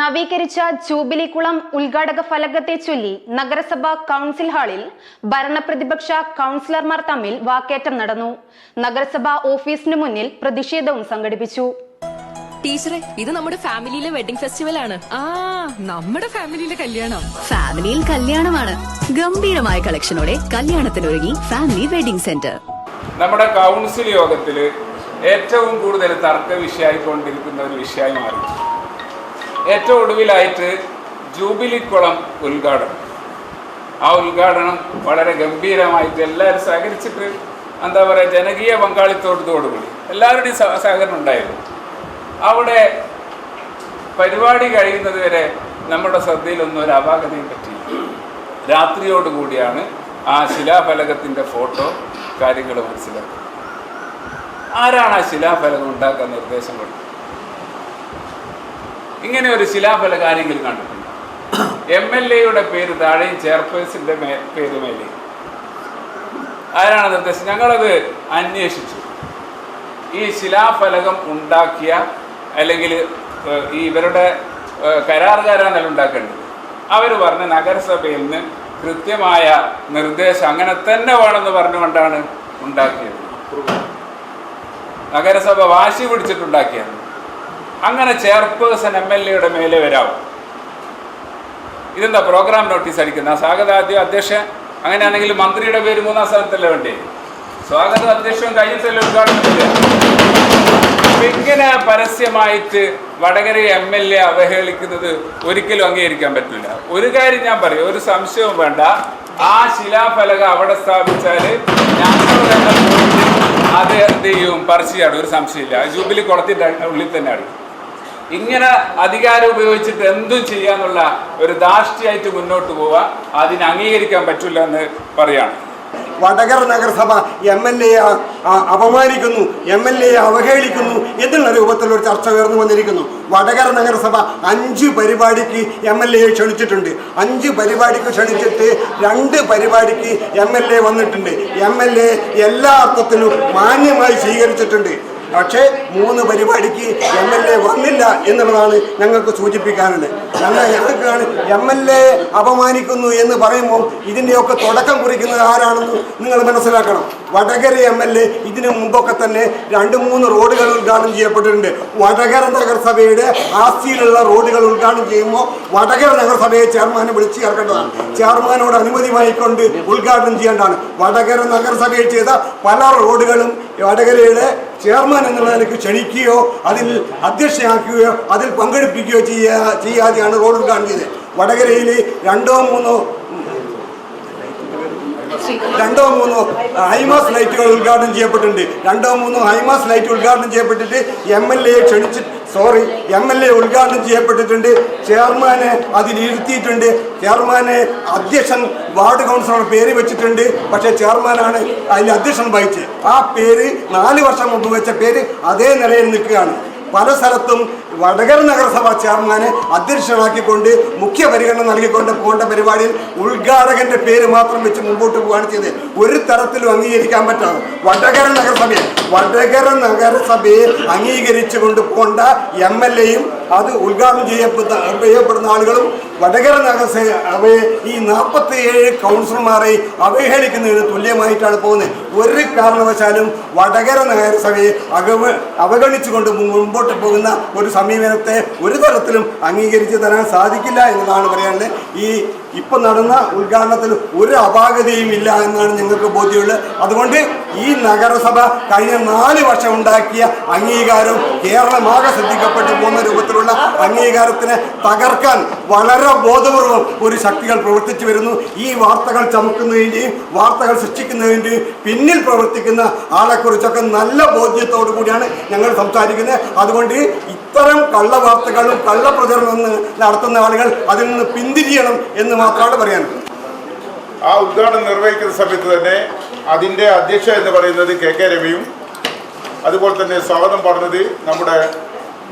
നവീകരിച്ച ജൂബിലിക്കുളം ഉദ്ഘാടക ഫലകത്തെ ചൊല്ലി നഗരസഭാ കൗൺസിൽ ഹാളിൽ ഭരണപ്രതിപക്ഷ കൗൺസിലർമാർ തമ്മിൽ വാക്കേറ്റം നടന്നു. നഗരസഭാ ഓഫീസിനു മുന്നിൽ പ്രതിഷേധവും സംഘടിപ്പിച്ചു. ടീച്ചറെ ഇത് നമ്മുടെ ഫാമിലിയിലെ വെഡിംഗ് ഫെസ്റ്റിവൽ ആണ്. ആ നമ്മുടെ ഫാമിലിയിലെ കല്യാണം. ഫാമിലിയിൽ കല്യാണമാണ്. ഗംഭീരമായ കളക്ഷനോടെ കല്യാണത്തിനൊരുങ്ങി ഫാമിലി വെഡിംഗ് സെന്റർ. നമ്മുടെ കൗൺസിൽ യോഗത്തിൽ ഏറ്റവും കൂടുതൽ തർക്ക വിഷയമായിക്കൊണ്ടിരിക്കുന്ന ഒരു വിഷയമായി മാറി. ഏറ്റവും ഒടുവിലായിട്ട് ജൂബിലിക്കുളം ഉദ്ഘാടനം. ആ ഉദ്ഘാടനം വളരെ ഗംഭീരമായിട്ട് എല്ലാവരും സഹകരിച്ചിട്ട് എന്താ പറയുക ജനകീയ പങ്കാളിത്തോടത്തോടുകൂടി എല്ലാവരുടെയും സഹ- സഹകരണം ഉണ്ടായിരുന്നു. അവിടെ പരിപാടി കഴിയുന്നത് വരെ നമ്മുടെ ശ്രദ്ധയിലൊന്നും ഒരു അപാകതയും പറ്റിയില്ല. രാത്രിയോടുകൂടിയാണ് ആ ശിലാഫലകത്തിന്റെ ഫോട്ടോ കാര്യങ്ങൾ മനസ്സിലാക്കുന്നത്. ആരാണ് ആ ശിലാഫലകം ഉണ്ടാക്കാൻ നിർദ്ദേശം കൊടുത്തത്? ഇങ്ങനെ ഒരു ശിലാഫലകം ആരെങ്കിലും കണ്ടിട്ടുണ്ട്. എം എൽ എയുടെ പേര് താഴെയും ചെയർപേഴ്സന്റെ പേര് മേലെയും. ആരാണ് നിർദ്ദേശം ഞങ്ങളത് അന്വേഷിച്ചു. ഈ ശിലാഫലകം ഉണ്ടാക്കിയ അല്ലെങ്കിൽ ഈ ഇവരുടെ കരാറുകാരാണല്ലോ ഉണ്ടാക്കേണ്ടത്. അവർ പറഞ്ഞ നഗരസഭയിൽ നിന്ന് കൃത്യമായ നിർദ്ദേശം അങ്ങനെ തന്നെ വേണമെന്ന് പറഞ്ഞുകൊണ്ടാണ് ഉണ്ടാക്കിയത്. നഗരസഭ വാശി പിടിച്ചിട്ടുണ്ടാക്കിയത്. അങ്ങനെ ചെയർപേഴ്സൺ എം എൽ എയുടെ മേലെ വരാവും. ഇതെന്താ പ്രോഗ്രാം നോട്ടീസ് അടിക്കുന്ന? സ്വാഗതാദ്യം അധ്യക്ഷൻ അങ്ങനെയാണെങ്കിൽ മന്ത്രിയുടെ പേര് മൂന്നാം സ്ഥാനത്തല്ലേ വേണ്ടി? സ്വാഗതം അധ്യക്ഷവും കഴിഞ്ഞിട്ടല്ലേ ഉദ്ഘാടനം ഇങ്ങനെ പരസ്യമായിട്ട് വടകര എം എൽ എ അവഹേളിക്കുന്നത് ഒരിക്കലും അംഗീകരിക്കാൻ പറ്റില്ല. ഒരു കാര്യം ഞാൻ പറയും ഒരു സംശയവും വേണ്ട. ആ ശിലാഫലകം അവിടെ സ്ഥാപിച്ചാൽ ഞങ്ങൾ തന്നെ അത് എന്ത് ചെയ്യും? പറിച്ചു ചാടും. ഒരു സംശയമില്ല. ജൂബിലി കുളത്തിന്റെ ഉള്ളിൽ തന്നെയാണ് ഇങ്ങനെ അധികാരം ഉപയോഗിച്ചിട്ട് എന്തും ചെയ്യാന്നുള്ള ഒരു ധാർഷ്ട്യമായിട്ട് മുന്നോട്ട് പോവാ അതിന് അംഗീകരിക്കാൻ പറ്റില്ല എന്ന് പറയാണ്. വടകര നഗരസഭ എം എൽ എ അപമാനിക്കുന്നു എം എൽ എ അവഹേളിക്കുന്നു എന്നുള്ള രൂപത്തിലൊരു ചർച്ച ഉയർന്നു വന്നിരിക്കുന്നു. വടകര നഗരസഭ അഞ്ച് പരിപാടിക്ക് എം എൽ എയെ ക്ഷണിച്ചിട്ടുണ്ട്. അഞ്ച് പരിപാടിക്ക് ക്ഷണിച്ചിട്ട് രണ്ട് പരിപാടിക്ക് എം എൽ എ വന്നിട്ടുണ്ട്. എം എൽ എ എല്ലാ അർത്ഥത്തിലും മാന്യമായി സ്വീകരിച്ചിട്ടുണ്ട്. പക്ഷേ മൂന്ന് പരിപാടിക്ക് എം എൽ എ വന്നില്ല എന്നുള്ളതാണ് ഞങ്ങൾക്ക് സൂചിപ്പിക്കാനുള്ളത്. ഞങ്ങൾ ഞങ്ങൾക്കാണ് എം എൽ എ അപമാനിക്കുന്നു എന്ന് പറയുമ്പോൾ ഇതിന്റെയൊക്കെ തുടക്കം കുറിക്കുന്നത് ആരാണെന്ന് നിങ്ങൾ മനസ്സിലാക്കണം. വടകര എം എൽ എ ഇതിനു മുമ്പൊക്കെ തന്നെ രണ്ട് മൂന്ന് റോഡുകൾ ഉദ്ഘാടനം ചെയ്യപ്പെട്ടിട്ടുണ്ട്. വടകര നഗരസഭയുടെ ആസ്തിയിലുള്ള റോഡുകൾ ഉദ്ഘാടനം ചെയ്യുമ്പോൾ വടകര നഗരസഭയെ ചെയർമാനെ വിളിച്ചു ചേർക്കേണ്ടതാണ്. ചെയർമാനോട് അനുമതി വാങ്ങിക്കൊണ്ട് ഉദ്ഘാടനം ചെയ്യേണ്ടതാണ്. വടകര നഗരസഭയിൽ ചെയ്ത പല റോഡുകളും വടകരയുടെ ചെയർമാൻ എന്നുള്ള നിലയ്ക്ക് ക്ഷണിക്കുകയോ അതിൽ അധ്യക്ഷയാക്കുകയോ അതിൽ പങ്കെടുപ്പിക്കുകയോ ചെയ്യാ ചെയ്യാതെയാണ് റോഡ് ചെയ്തത് വടകരയിൽ രണ്ടോ മൂന്നോ രണ്ടോ മൂന്നോ ഹൈമാസ് ലൈറ്റുകൾ ഉദ്ഘാടനം ചെയ്യപ്പെട്ടിട്ടുണ്ട്. രണ്ടോ മൂന്നോ ഹൈമാസ് ലൈറ്റ് ഉദ്ഘാടനം ചെയ്യപ്പെട്ടിട്ട് എം എൽ എ ക്ഷണിച്ച് സോറി എം എൽ എ ഉദ്ഘാടനം ചെയ്യപ്പെട്ടിട്ടുണ്ട്. ചെയർമാനെ അതിലിരുത്തിയിട്ടുണ്ട് ചെയർമാനെ അധ്യക്ഷൻ വാർഡ് കൗൺസിലറുടെ പേര് വെച്ചിട്ടുണ്ട്. പക്ഷേ ചെയർമാനാണ് അതിൽ അധ്യക്ഷൻ വഹിച്ചത്. ആ പേര് നാല് വർഷം മുമ്പ് വെച്ച പേര് അതേ നിലയിൽ നിൽക്കുകയാണ്. പല സ്ഥലത്തും വടകര നഗരസഭ ചെയർമാനെ അധ്യക്ഷനാക്കിക്കൊണ്ട് മുഖ്യ പരിഗണന നൽകിക്കൊണ്ട് പോകേണ്ട പരിപാടിയിൽ ഉദ്ഘാടകന്റെ പേര് മാത്രം വെച്ച് മുമ്പോട്ട് പോവുകയാണ് ചെയ്തത് ഒരു തരത്തിലും അംഗീകരിക്കാൻ പറ്റാതെ. വടകര നഗരസഭയെ വടകര നഗരസഭയെ അംഗീകരിച്ചുകൊണ്ട് പോകേണ്ട എം എൽ എയും അത് ഉദ്ഘാടനം ചെയ്യപ്പെട്ട ചെയ്യപ്പെടുന്ന ആളുകളും വടകര നഗരസഭയെ ഈ നാൽപ്പത്തി ഏഴ് കൗൺസിലർമാരെ അവഹേളിക്കുന്നതിന് തുല്യമായിട്ടാണ് പോകുന്നത്. ഒരു കാരണവശാലും വടകര നഗരസഭയെ അകവ് അവഗണിച്ചുകൊണ്ട് മുമ്പോട്ട് പോകുന്ന ഒരു സമീപനത്തെ ഒരു തരത്തിലും അംഗീകരിച്ച് തരാൻ സാധിക്കില്ല എന്നതാണ് പറയാനുള്ളത്. ഈ ഇപ്പം നടന്ന ഉദ്ഘാടനത്തിൽ ഒരു അപാകതയും ഇല്ല എന്നാണ് ഞങ്ങൾക്ക് ബോധ്യമുള്ളത്. അതുകൊണ്ട് ഈ നഗരസഭ കഴിഞ്ഞ നാല് വർഷം ഉണ്ടാക്കിയ അംഗീകാരം കേരളമാകെ ശ്രദ്ധിക്കപ്പെട്ടു പോകുന്ന രൂപത്തിലുള്ള അംഗീകാരത്തിനെ തകർക്കാൻ വളരെ ബോധപൂർവം ഒരു ശക്തികൾ പ്രവർത്തിച്ചു വരുന്നു. ഈ വാർത്തകൾ ചമക്കുന്നതിന്റെയും വാർത്തകൾ സൃഷ്ടിക്കുന്നതിന്റെയും പിന്നിൽ പ്രവർത്തിക്കുന്ന ആളെക്കുറിച്ചൊക്കെ നല്ല ബോധ്യത്തോടു കൂടിയാണ് ഞങ്ങൾ സംസാരിക്കുന്നത്. അതുകൊണ്ട് ഇത്തരം കള്ളവാർത്തകളും കള്ളപ്രചരണം നടത്തുന്ന ആളുകൾ അതിൽ നിന്ന് പിന്തിരിയണം എന്ന് മാത്രമാണ് പറയാനുള്ളത്. ആ ഉദ്ഘാടനം നിർവഹിക്കുന്ന സമയത്ത് തന്നെ അതിന്റെ അധ്യക്ഷ എന്ന് പറയുന്നത് കെ കെ രവിയും അതുപോലെ തന്നെ സ്വാഗതം പറഞ്ഞത് നമ്മുടെ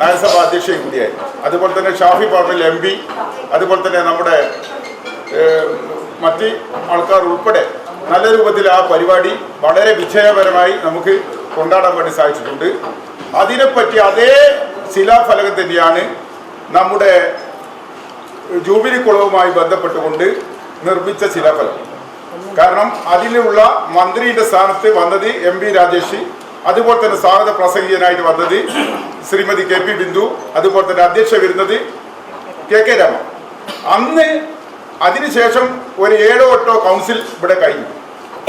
നഗരസഭ അധ്യക്ഷയും കൂടിയായി. അതുപോലെ തന്നെ ഷാഫി പറമ്പിൽ എം പി അതുപോലെ തന്നെ നമ്മുടെ മറ്റ് ആൾക്കാർ ഉൾപ്പെടെ നല്ല രൂപത്തിൽ ആ പരിപാടി വളരെ വിജയപരമായി നമുക്ക് കൊണ്ടാടാൻ വേണ്ടി സാധിച്ചിട്ടുണ്ട്. അതിനെപ്പറ്റി അതേ ശിലാഫലകം തന്നെയാണ് നമ്മുടെ ജൂബിലി കുളവുമായി ബന്ധപ്പെട്ടുകൊണ്ട് നിർമ്മിച്ച ശിലാഫലം. കാരണം അതിലുള്ള മന്ത്രിയുടെ സ്ഥാനത്ത് വന്നത് എം പി രാജേഷ് അതുപോലെ തന്നെ സ്വാഗത പ്രസംഗികനായിട്ട് വന്നത് ശ്രീമതി കെ പി ബിന്ദു അതുപോലെ തന്നെ അധ്യക്ഷ വരുന്നത് കെ കെ രാമ. അന്ന് അതിനുശേഷം ഒരു ഏഴോ എട്ടോ കൗൺസിൽ ഇവിടെ കഴിഞ്ഞു.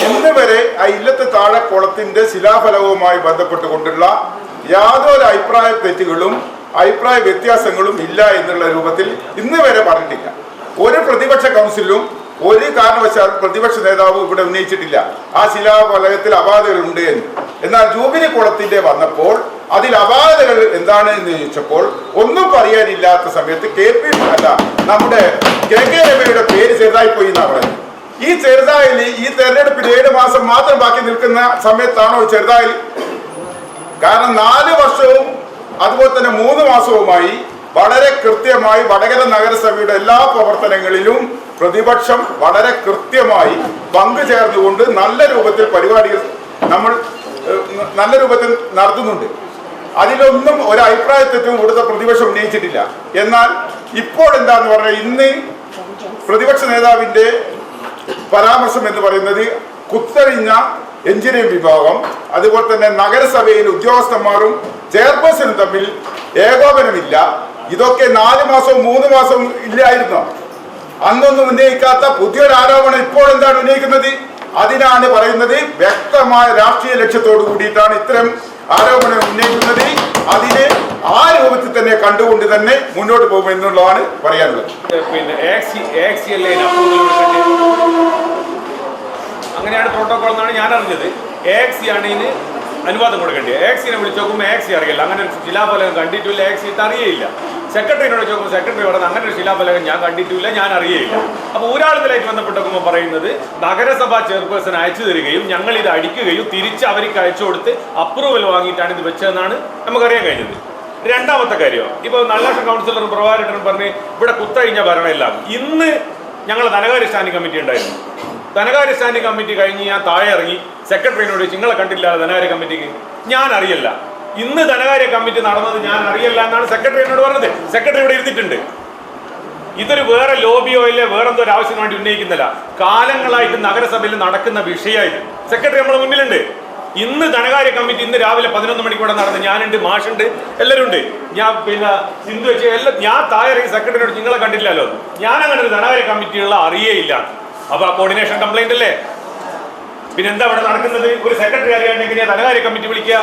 ഇന്ന് വരെ ആ ഇല്ലത്തെ താഴെ കുളത്തിന്റെ ശിലാഫലവുമായി ബന്ധപ്പെട്ടുകൊണ്ടുള്ള യാതൊരു അഭിപ്രായ തെറ്റുകളും അഭിപ്രായ വ്യത്യാസങ്ങളും ഇല്ല എന്നുള്ള രൂപത്തിൽ ഇന്ന് വരെ പറഞ്ഞിട്ടില്ല. ഒരു പ്രതിപക്ഷ കൗൺസിലും ഒരു കാരണവശാലും പ്രതിപക്ഷ നേതാവ് ഇവിടെ ഉന്നയിച്ചിട്ടില്ല. ആ ശിലാഫലകത്തിൽ അപാധകളുണ്ട് എന്ന്. എന്നാൽ ജൂബിലി കുളത്തിന്റെ വന്നപ്പോൾ അതിൽ അപാധകൾ എന്താണ് എന്ന് ചോദിച്ചപ്പോൾ ഒന്നും പറയാനില്ലാത്ത സമയത്ത് കെ പി അല്ല നമ്മുടെ കെ കെ രമയുടെ പേര് ചെറുതായി പോയി എന്നാണ് പറയുന്നത്. ഈ ചെറുതായിൽ ഈ തെരഞ്ഞെടുപ്പിൽ ഏഴ് മാസം മാത്രം ബാക്കി നിൽക്കുന്ന സമയത്താണോ ചെറുതായി കാരണം നാല് വർഷവും അതുപോലെ തന്നെ മൂന്ന് മാസവുമായി വളരെ കൃത്യമായി വടകര നഗരസഭയുടെ എല്ലാ പ്രവർത്തനങ്ങളിലും പ്രതിപക്ഷം വളരെ കൃത്യമായി പങ്കുചേർന്നുകൊണ്ട് നല്ല രൂപത്തിൽ പരിപാടികൾ നമ്മൾ നല്ല രൂപത്തിൽ നടത്തുന്നുണ്ട്. അതിലൊന്നും ഒരു അഭിപ്രായ തെറ്റും ഇവിടുത്തെ പ്രതിപക്ഷം ഉന്നയിച്ചിട്ടില്ല. എന്നാൽ ഇപ്പോൾ എന്താന്ന് പറഞ്ഞാൽ ഇന്ന് പ്രതിപക്ഷ നേതാവിന്റെ പരാമർശം എന്ന് പറയുന്നത് കുത്തഴിഞ്ഞ എഞ്ചിനീയറിംഗ് വിഭാഗം അതുപോലെ തന്നെ നഗരസഭയിൽ ഉദ്യോഗസ്ഥന്മാരും ചെയർപേഴ്സണും തമ്മിൽ ഏകോപനമില്ല. ഇതൊക്കെ നാല് മാസവും മൂന്ന് മാസവും ഇല്ലായിരുന്നു. അന്നൊന്നും ഉന്നയിക്കാത്ത പുതിയൊരു ആരോപണം ഇപ്പോൾ എന്താണ് ഉന്നയിക്കുന്നത്? അതിനാണ് പറയുന്നത് വ്യക്തമായ രാഷ്ട്രീയ ലക്ഷ്യത്തോട് കൂടിയിട്ടാണ് ഇത്തരം ആരോപണം ഉന്നയിക്കുന്നത്. അതിനെ ആ രൂപത്തിൽ തന്നെ കണ്ടുകൊണ്ട് തന്നെ മുന്നോട്ട് പോകുമെന്നുള്ളതാണ് പറയാനുള്ളത്. പിന്നെ ആക്സി ആക്സി അല്ലേ അപ്രൂവൽ കൊടുക്കേണ്ടത് അങ്ങനെയാണ് പ്രോട്ടോകോൾ എന്നാണ് ഞാൻ അറിഞ്ഞത്. എക്സി ആണ് ഇതിന് അനുവാദം കൊടുക്കേണ്ടത്. എക്സിനെ വിളിച്ച് നോക്കുമ്പോൾ എക്സി അറിയില്ല. അങ്ങനെ ഒരു ശിലാഫലകം കണ്ടിട്ടില്ല എക്സി ഇത് അറിയില്ല സെക്രട്ടറിനോട് ചോദിക്കുമ്പോൾ സെക്രട്ടറി പറഞ്ഞത് അങ്ങനെ ഒരു ശിലാഫലകം ഞാൻ കണ്ടിട്ടില്ല ഞാൻ അറിയില്ല അപ്പോൾ ഒരാളുകളായിട്ട് ബന്ധപ്പെട്ട് നോക്കുമ്പോൾ പറയുന്നത് നഗരസഭാ ചെയർപേഴ്സൺ അയച്ചു തരികയും ഞങ്ങൾ ഇത് അടിക്കുകയും തിരിച്ച് അവർക്ക് അയച്ചു കൊടുത്ത് അപ്രൂവൽ വാങ്ങിയിട്ടാണ് ഇത് വെച്ചതെന്നാണ് നമുക്കറിയാൻ കഴിഞ്ഞത്. രണ്ടാമത്തെ കാര്യം ഇപ്പോൾ നല്ലാഷ കൗൺസിലറും പ്രഭാകരനും പറഞ്ഞ് ഇവിടെ കുത്തഴിഞ്ഞ ഭരണമില്ല ഇന്ന് ഞങ്ങൾ ധനകാര്യ സ്റ്റാൻഡിംഗ് കമ്മിറ്റി ഉണ്ടായിരുന്നു. ധനകാര്യ സ്റ്റാൻഡിംഗ് കമ്മിറ്റി കഴിഞ്ഞ് ഞാൻ താഴെ ഇറങ്ങി. സെക്രട്ടറിനോട് നിങ്ങളെ കണ്ടില്ല ധനകാര്യ കമ്മിറ്റിക്ക്? ഞാൻ അറിയില്ല. ഇന്ന് ധനകാര്യ കമ്മിറ്റി നടന്നത് ഞാൻ അറിയില്ല എന്നാണ് സെക്രട്ടറി എന്നോട് പറഞ്ഞത്. സെക്രട്ടറി ഇവിടെ ഇരുന്നിട്ടുണ്ട്. ഇതൊരു വേറെ ലോബിയോ ഇല്ലേ വേറെ എന്തോ ഒരു ആവശ്യത്തിന് വേണ്ടി ഉന്നയിക്കുന്നില്ല. കാലങ്ങളായിട്ട് നഗരസഭയിൽ നടക്കുന്ന വിഷയമായിട്ട് സെക്രട്ടറി നമ്മുടെ മുന്നിലുണ്ട്. ഇന്ന് ധനകാര്യ കമ്മിറ്റി ഇന്ന് രാവിലെ പതിനൊന്ന് മണിക്കൂടെ നടന്ന് ഞാനുണ്ട് മാഷുണ്ട് എല്ലാവരും ഉണ്ട് ഞാൻ പിന്നെ സിന്ധു വെച്ച് എല്ലാം ഞാൻ താഴെ സെക്രട്ടറിയോട് നിങ്ങളെ കണ്ടില്ലല്ലോ ഞാൻ അങ്ങനെ ഒരു ധനകാര്യ കമ്മിറ്റിയുള്ള അറിയേയില്ല അപ്പൊ ആ കോർഡിനേഷൻ കംപ്ലൈന്റ് അല്ലേ? പിന്നെ എന്താ ഇവിടെ നടക്കുന്നത്? ഒരു സെക്രട്ടറി അറിയാണ്ടെങ്കിൽ ധനകാര്യ കമ്മിറ്റി വിളിക്കുക.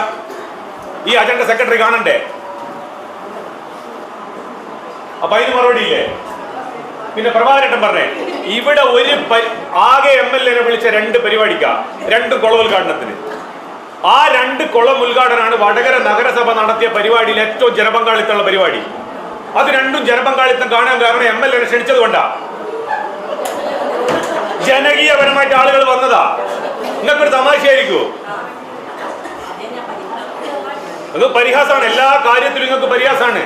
ഈ അജണ്ട സെക്രട്ടറി കാണണ്ടേ? അപ്പൊ അതിന് മറുപടി ഇല്ലേ? പിന്നെ പ്രഭാകരട്ടൻ പറഞ്ഞേ ഇവിടെ ഒരു ആകെ എം എൽ എനെ വിളിച്ച രണ്ട് പരിപാടിക്കാ. രണ്ട് കുളം ഉദ്ഘാടനത്തിന്. ആ രണ്ട് കുളം ഉദ്ഘാടനമാണ് വടകര നഗരസഭ നടത്തിയ പരിപാടിയിൽ ഏറ്റവും ജനപങ്കാളിത്തമുള്ള പരിപാടി. അത് രണ്ടും ജനപങ്കാളിത്തം കാണാൻ കാരണം എം എൽ എനെ ക്ഷണിച്ചത് കൊണ്ടാ. ജനകീയപരമായിട്ട് ആളുകൾ വന്നതാ. നിങ്ങൾക്ക് നിങ്ങൾക്കൊരു തമാശയായിരിക്കുമോ അത് പരിഹാസമാണ് എല്ലാ കാര്യത്തിലും നിങ്ങൾക്ക് പരിഹാസമാണ്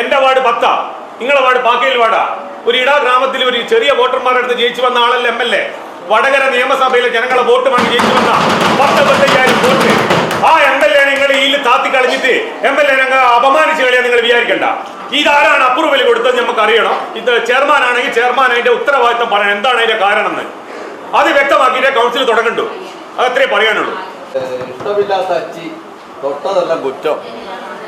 എന്റെ വാർഡ് പത്താ. നിങ്ങളെ വാർഡ് പാക്കയിൽ വാടാ ഒരു ഇടാ ഗ്രാമത്തിൽ ഒരു ചെറിയ വോട്ടർമാരുടെ അടുത്ത് ജയിച്ചു വന്ന ആളല്ല എം എൽ എ. വടകര നിയമസഭയിലെ ജനങ്ങളെ വോട്ട് വാങ്ങി ജയിച്ചു വന്ന പത്ത് പത്തയ്യായിരം വോട്ട്. ആ എം എൽ എ നിങ്ങൾ ഈ താത്തി കളഞ്ഞിട്ട് എം എൽ എ ഞങ്ങൾ അപമാനിച്ചു കളിയാ നിങ്ങൾ വിചാരിക്കണ്ട. ഇതാരാണ് അപ്രൂവൽ കൊടുത്തത് നമുക്ക് അറിയണം ഇത് ചെയർമാൻ ആണെങ്കിൽ ചെയർമാൻ അതിന്റെ ഉത്തരവാദിത്തം പറയണം. എന്താണ് അതിന്റെ കാരണം എന്ന്. അത് വ്യക്തമാക്കിയിട്ടേ കൗൺസിൽ തുടങ്ങണ്ടു. അതത്രേ പറയാനുള്ളൂ. ഇഷ്ടമില്ലാത്ത അച്ചി തൊട്ടതെല്ലാം കുറ്റം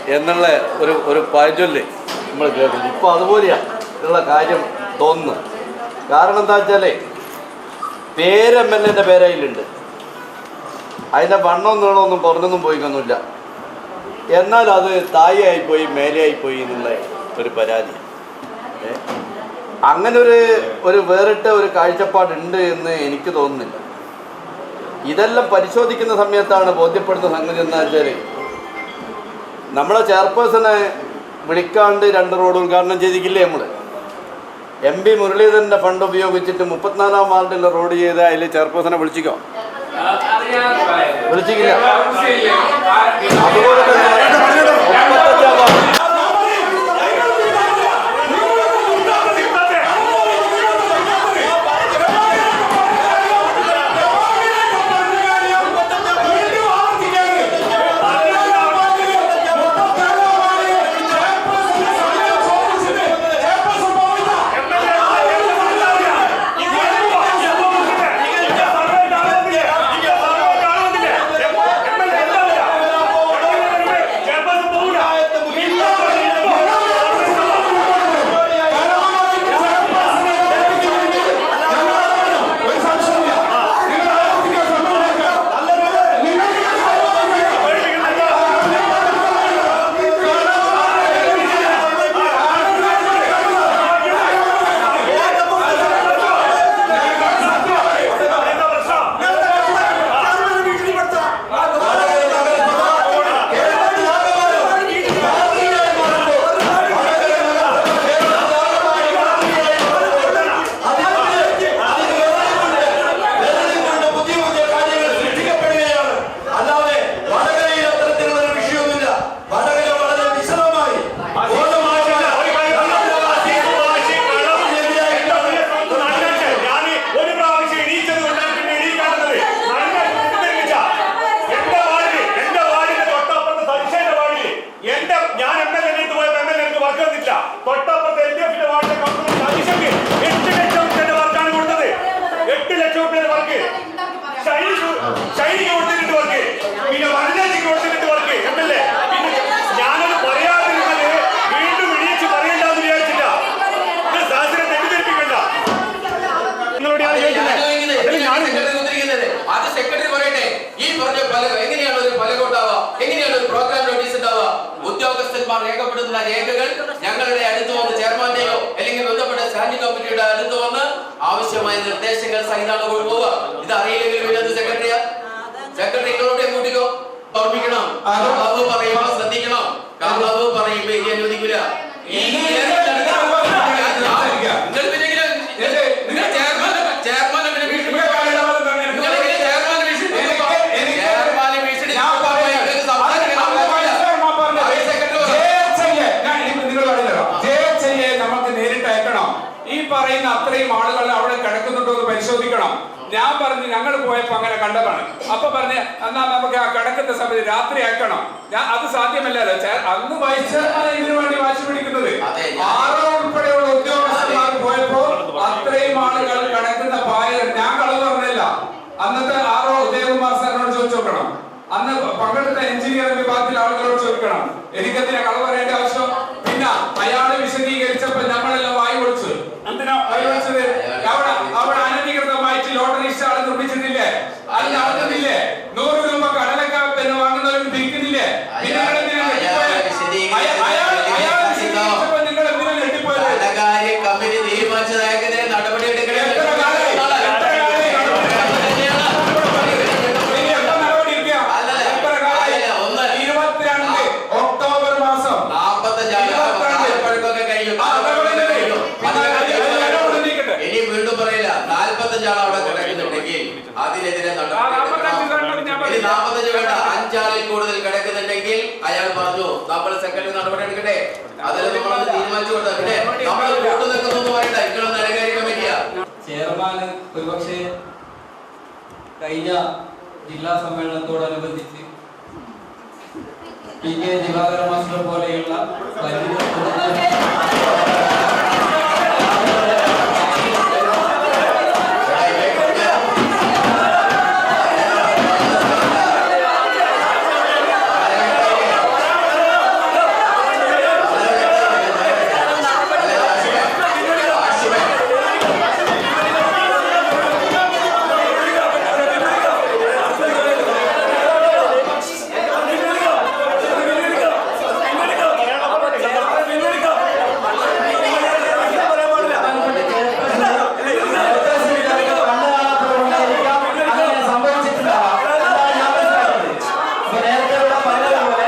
എന്നുള്ള ഒരു ഒരു പഴഞ്ചൊല്ല് നമ്മൾ കേൾക്കുന്നു ഇപ്പോൾ അതുപോലെയാ ഉള്ള കാര്യം തോന്നുന്നു. കാരണം എന്താ വെച്ചാലേ പേര് എം എൽ എന്റെ പേരയിലുണ്ട്. അതിന്റെ വണ്ണവും നീളമൊന്നും പുറത്തൊന്നും പോയിക്കൊന്നുമില്ല. എന്നാൽ അത് തായയായിപ്പോയി മേലെയായിപ്പോയി എന്നുള്ള ഒരു പരാതി. അങ്ങനെ ഒരു ഒരു വേറിട്ട ഒരു കാഴ്ചപ്പാടുണ്ട് എന്ന് എനിക്ക് തോന്നുന്നില്ല. ഇതെല്ലാം പരിശോധിക്കുന്ന സമയത്താണ് ബോധ്യപ്പെടുന്ന സംഗതി എന്താ വെച്ചാൽ നമ്മളെ ചെയർപേഴ്സണെ വിളിക്കാണ്ട് രണ്ട് റോഡ് ഉദ്ഘാടനം ചെയ്തിട്ടില്ലേ നമ്മൾ എം പി മുരളീധരന്റെ ഫണ്ട് ഉപയോഗിച്ചിട്ട് മുപ്പത്തിനാലാം വാർഡിലെ റോഡ് ചെയ്ത് അതിൽ ചെയർപേഴ്സണെ വിളിച്ചിക്കോ? വിളിച്ചിട്ടില്ല. അതുപോലെ തന്നെ സഹിതാണ് കൊണ്ടുപോവുക ഇത് അറിയില്ലെങ്കിൽ പിന്നെ സെക്രട്ടറിയാ സെക്രട്ടറി കൂട്ടിക്കോ? ഓർമ്മിക്കണം. പറയുമ്പോൾ ശ്രദ്ധിക്കണം. കർത്താവ് പറയുമ്പോ ഇനി അനുവദിക്കില്ല ഈ നിങ്ങൾ പിന്നെ ഇങ്ങനെ നിങ്ങൾ ചെയർമാൻ ചെയർമാനെ പിന്നെ ഭീഷണിപ്പെടുത്താൻ നിങ്ങൾ ഇങ്ങനെ ചെയർമാനെ ഭീഷണിപ്പെടുത്തുമ്പോൾ ചെയർമാനെ ഭീഷണിപ്പെടുത്തുമ്പോൾ നിങ്ങൾക്ക് സംസാരിക്കണം അതേ സെക്രട്ടറി നമുക്ക് നേരിട്ട് അയക്കണം ഈ പറയുന്ന അത്രയും ആളുകൾ അവിടെ കിടക്കുന്നുണ്ടോ എന്ന് പരിശോധിക്കണം ഞാൻ പറഞ്ഞു ഞങ്ങൾ പോയപ്പോ അങ്ങനെ കണ്ടതാണ്. അപ്പൊ പറഞ്ഞ് എന്നാ നമുക്ക് ആ കിടക്കുന്ന സമയത്ത് രാത്രി ആക്കണം ഞാൻ അത് സാധ്യമല്ലല്ലോ. അന്ന് വൈസ് ഇതിനു വേണ്ടി വാശി പിടിക്കുന്നത്. ആറോ ഉൾപ്പെടെയുള്ള ഉദ്യോഗസ്ഥന്മാർ പോയപ്പോ അത്രയും ആളുകൾ കിടക്കുന്ന പായ ഞാൻ കളവ് പറഞ്ഞില്ല. അന്നത്തെ ആറോ ഉദയകുമാർ സാറിനോട് ചോദിച്ചു നോക്കണം. അന്ന് പങ്കെടുത്ത എഞ്ചിനീയറിംഗ് വിഭാഗത്തിലെ ആളുകളോട് ചോദിക്കണം. എനിക്കതിനെ കളവ് പറയേണ്ട ആവശ്യം? പിന്നെ അയാൾ വിശദീകരിച്ചപ്പോ നമ്മളെല്ലാം വായി വിളിച്ചു എന്തിനാ വായി വിളിച്ചത് അവിടെ അവിടെ അനധികൃതമായിട്ട് ലോട്ടറി സ്റ്റാൾ നിർമ്മിച്ചിട്ടില്ലേ അത് നടത്തുന്നില്ലേ നൂറ് രൂപ കടലക്ക പിന്നെ വാങ്ങുന്നവരും തിരിക്കുന്നില്ലേ പിന്നെ നിങ്ങൾ എന്തിനാ ഞെട്ടിപ്പോയത്? അയ- അയാൾ അയാൾ വിശദീകരിച്ചപ്പോ നിങ്ങൾ എന്തിനാ ഞെട്ടിപ്പോയത് ധനകാര്യ കമ്മിറ്റി തീരുമാനിച്ചതായതിനെ നടപടി എടുക്കണേ എത്ര കാലമായി? എത്ര കാലമായി ഇനി എത്ര നടപടി എടുക്കുക? അല്ലല്ല. എത്ര കാലമായി? അല്ലല്ല, ഒന്ന്. ഇരുപത്തിരണ്ട് ഒക്ടോബർ മാസം നാപ്പത്തഞ്ചാം കാലപ്പഴക്കമൊക്കെ കഴിഞ്ഞു ആ, നടപടി കഴിഞ്ഞു. പിന്നെ അത് അത് അതിനോട് നീക്കട്ടെ. ഇനി വീണ്ടും പറയില്ല നാൽപ്പത്തഞ്ചാൾ അവിടെ കിടക്കുന്നുണ്ടെങ്കിൽ അതിനെതിരെ ആ, നടപടി നാപ്പത്തഞ്ച് എടുക്കണം. കണ്ടു ഞാൻ ഇനി പറഞ്ഞു. നാൽപ്പത്തഞ്ച് വേണ്ട അഞ്ചാളിൽ കൂടുതൽ കിടക്കുന്നുണ്ടെങ്കിൽ അയാൾ പറഞ്ഞു നമ്മൾ സെക്രട്ടറി നടപടി എടുക്കട്ടെ? അതിൽ നമ്മൾ തീരുമാനിച്ചു കൊടുത്താൽ പിന്നെ നമ്മൾ ഒരുപക്ഷെ കഴിഞ്ഞ ജില്ലാ സമ്മേളനത്തോടനുബന്ധിച്ച് പി കെ ദിവാകര മാസ്റ്റർ പോലെയുള്ള വലിയ അങ്ങനെ സംഭവിച്ചിട്ടുണ്ടാവാം എന്നാണ് ഞാൻ മനസ്സിലാക്കുന്നത് ഇപ്പൊ നേരത്തെ ഇവിടെ പറഞ്ഞതുപോലെ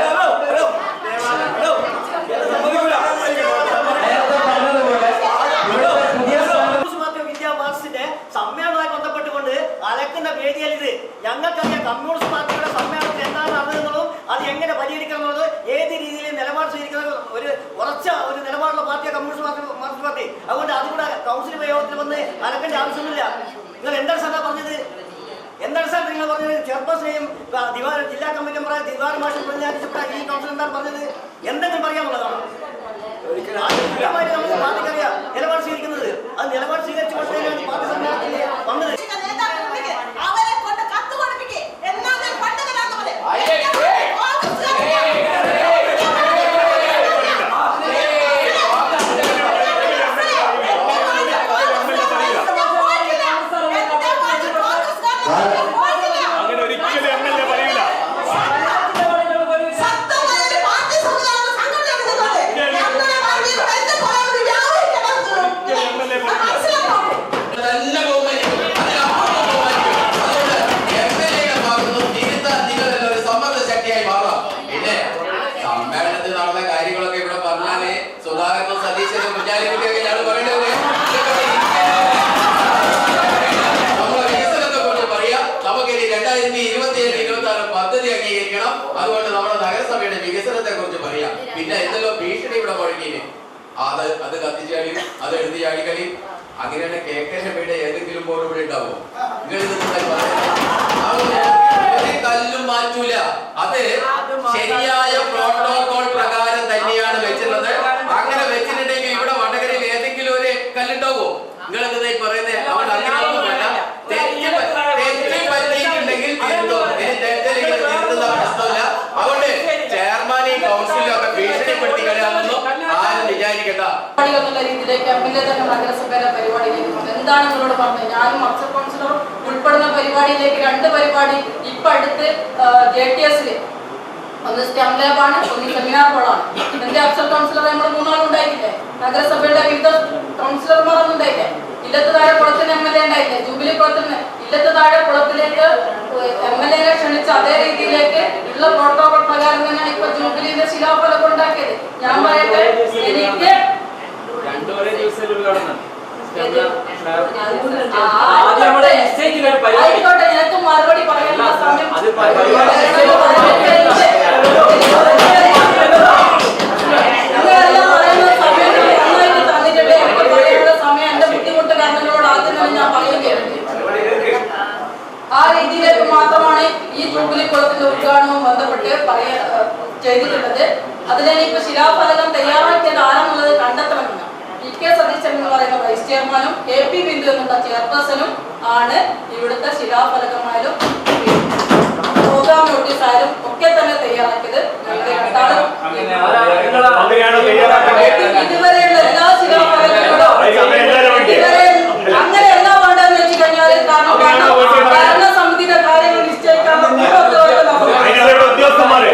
നേരത്തെ പറഞ്ഞതുപോലെ ഇവിടുത്തെ പുതിയ സ്ഥാനം കമ്മ്യൂണിസ്റ്റ് പാർട്ടി ഇന്ത്യ മാർക്സിന്റെ സമ്മേളനവുമായി ബന്ധപ്പെട്ടുകൊണ്ട് അലക്കുന്ന വേദിയല്ല ഇത്. ഞങ്ങൾക്കറിയാം കമ്മ്യൂണിസ്റ്റ് പാർട്ടിയുടെ സമ്മേളനത്തിൽ എന്താണ് നടന്നതെന്നുള്ളതും അത് എങ്ങനെ പരിഹരിക്കണം എന്നുള്ളത് ഏത് രീതിയിൽ നിലപാട് സ്വീകരിക്കുന്ന ഒരു ഉറച്ച ഒരു നിലപാടുള്ള പാർട്ടിയാണ് കമ്മ്യൂണിസ്റ്റ് പാർട്ടി പാർട്ടി. അതുകൊണ്ട് അതുകൂടെ കൗൺസിൽ പ്രയോഗത്തിൽ വന്ന് അലക്കേണ്ട ആവശ്യമില്ല നിങ്ങൾ എന്താണ് സാറാ പറഞ്ഞത്? എന്താണ് സാർ നിങ്ങൾ പറഞ്ഞത്? ചെയർപേഴ്സണെയും ദിവാര ജില്ലാ കമ്മിറ്റി മെമ്പറായ ദിവാര മാഷം പ്രതിനിധാനിച്ചപ്പെട്ട ഈ കൗൺസിൽ എന്താണ് പറഞ്ഞത്? എന്തെങ്കിലും പറയാനുള്ളതാണ് അത് കൃത്യമായിട്ട് നമുക്ക് പാർട്ടിക്കറിയാം നിലപാട് സ്വീകരിക്കുന്നത്. അത് നിലപാട് സ്വീകരിച്ചു കൊണ്ടുതന്നെയാണ് പാർട്ടി സമ്മേളനത്തിൽ വന്നത് അവരെ കൊണ്ട് കത്ത് കൊടുപ്പിക്കേ എന്നാ പണ്ടുതരാന്ന് പോലെ അങ്ങനെ ഒരിക്കലും എം എൽ എ പറയൂല തന്നെ ബഹുമാനിക്കും. അതിനപ്പുറം ബഹുമാനിക്കും. അതുകൊണ്ട് MLA യുടെ ഭാഗത്തുനിന്നും തിരുത്താൻ നിങ്ങളെല്ലാം ഒരു സമ്മർദ്ദ ശക്തിയായി മാറാം. പിന്നെ സമ്മേളനത്തിൽ നടന്ന കാര്യങ്ങളൊക്കെ ഇവിടെ പറഞ്ഞാൽ സുധാകരനും സതീശനും കുഞ്ഞാലിക്കുട്ടിയൊക്കെ ഞങ്ങൾ പറയേണ്ടത് നമ്മളെ വികസനത്തെ കുറിച്ച് പറയാം നമുക്കിനി രണ്ടായിരത്തി ഇരുപത്തി ഏഴ് ഇരുപത്തി ആറ് പദ്ധതി അംഗീകരിക്കണം അതുകൊണ്ട് നമ്മുടെ നഗരസഭയുടെ വികസനത്തെ കുറിച്ച് പറയാം പിന്നെ എന്തെല്ലോ ഭീഷണി ഇവിടെ മുഴങ്ങിയിന് അത് അത് കത്തിച്ചാടി അത് എടുത്ത് അങ്ങനെ അങ്ങനെയാണ് കെ കെ രമയുടെ ഏതെങ്കിലും ബോർഡ് ഇവിടെ ഉണ്ടാവോ. കല്ലും മാറ്റൂല. അത് ശരിയായ പ്രോട്ടോകോൾ പ്രകാരം തന്നെയാണ് വെച്ചിട്ടുള്ളത് അങ്ങനെ വെച്ചിട്ടുണ്ടെങ്കിൽ ഇവിടെ വടകരയിൽ ഏതെങ്കിലും ഒരു കല്ലുണ്ടാവോ നിങ്ങൾ എന്തായി പറയുന്നത് വിചാരിക്കണ്ട എന്നുള്ള രീതിയിലേക്ക് എമ്മിലെ തന്നെ നഗരസഭയിലെ പരിപാടിയിലേക്ക് എന്താണ് നിങ്ങളോട് പറഞ്ഞത്? ഞാനും അക്സർ കൗൺസിലറും ഉൾപ്പെടുന്ന പരിപാടിയിലേക്ക് രണ്ട് പരിപാടി ഇപ്പൊ അടുത്ത് ജെ ടി എസിൽ ഒന്ന് സ്റ്റം ലാബാണ് ഒന്ന് സെമിനാർ ഹോളാണ് എന്റെ അക്സർ കൗൺസിലർ നമ്മൾ മൂന്നാളുണ്ടായിട്ടില്ലേ നഗരസഭയുടെ വിവിധ കൗൺസിലർമാർ ഒന്നും ഉണ്ടായില്ലേ? ഇല്ലത്ത് താഴെ കുളത്തിന് എം എൽ എ ഉണ്ടായില്ല? ജൂബിലി കുളത്തിന് ഇല്ലത്ത് താഴെ കുളത്തിലേക്ക് എം എൽ എനെ ക്ഷണിച്ച അതേ രീതിയിലേക്ക് ഉള്ള പ്രോട്ടോകോൾ പ്രകാരം തന്നെയാണ് ഇപ്പൊ ജൂബിലിന്റെ ശിലാഫലം ഉണ്ടാക്കിയത്. ഞാൻ പറയട്ടെ എനിക്ക് ആയിക്കോട്ടെ നിനക്ക് മറുപടി പറയാനുള്ള സമയം എന്ന് ഞാൻ പറയുകയാണ്. ആ രീതിയിലേക്ക് മാത്രമാണ് ഈ ജൂബിലി കുളത്തിന്റെ ഉദ്ഘാടനവും ബന്ധപ്പെട്ട് പറയ ചെയ്തിട്ടുള്ളത്. അതിനിപ്പോ ശിലാഫലകം തയ്യാറാക്കിയത് ആരാന്നുള്ളത് കണ്ടെത്തണമെന്ന്. പി കെ സതീശൻ എന്ന് പറയുന്ന വൈസ് ചെയർമാനും കെ പി ബിന്ദു എന്നുള്ള ചെയർപേഴ്സണും ആണ് ഇവിടുത്തെ ശിലാഫലകമായാലും പ്രോഗ്രാം നോട്ടീസ് ആയാലും ഒക്കെ തന്നെ തയ്യാറാക്കിയത് ഇതുവരെയുള്ള എല്ലാ ശിലാഫലങ്ങളും ഉദ്യോഗസ്ഥന്മാരെ?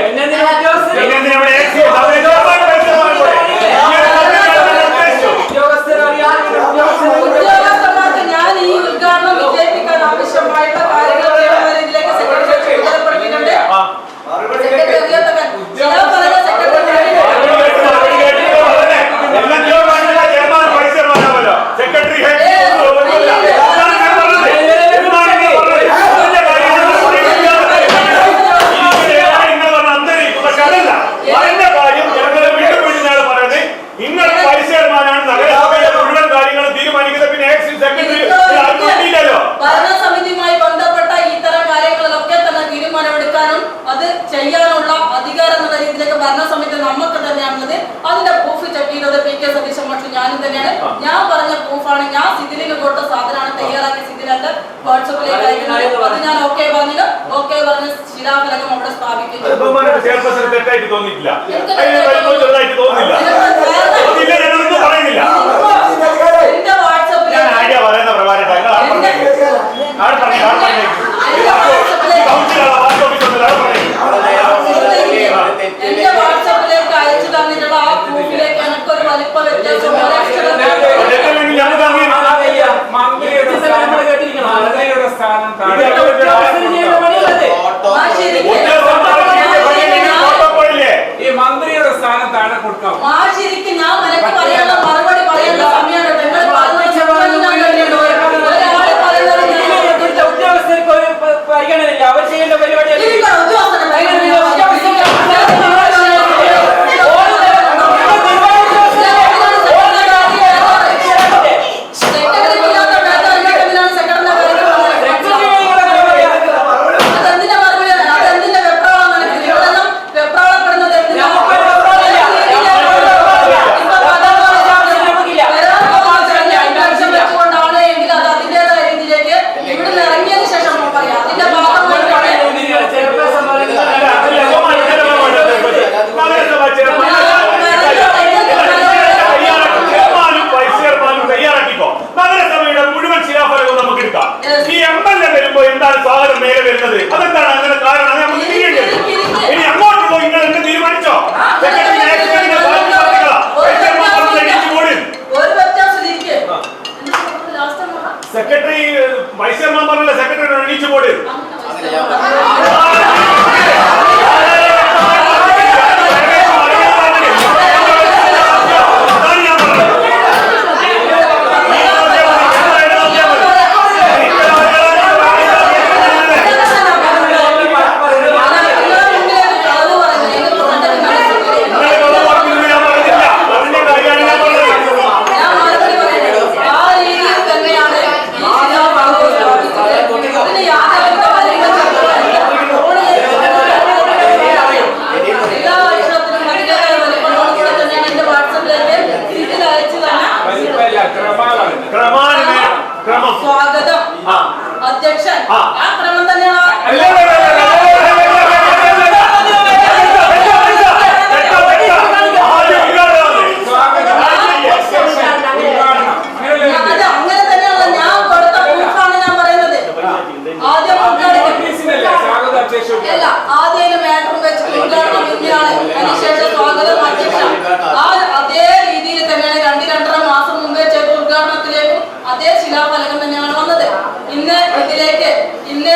ഇന്ന്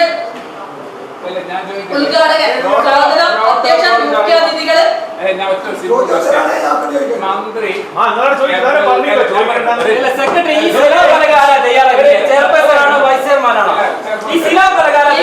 ഉദ്ഘാടകൻ മന്ത്രി. ഈ ശിലാ പ്രകാരം വൈസ് ചെയർമാനാണോ? ഈ ശിലാ പ്രകാരം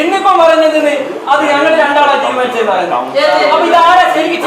ഇന്നിപ്പം പറയുന്നത് അത് ഞങ്ങൾ രണ്ടാളാ തീരുമാനിച്ചെന്ന് പറയുന്നത്. അപ്പൊ ഇതാരാ ശരിക്കും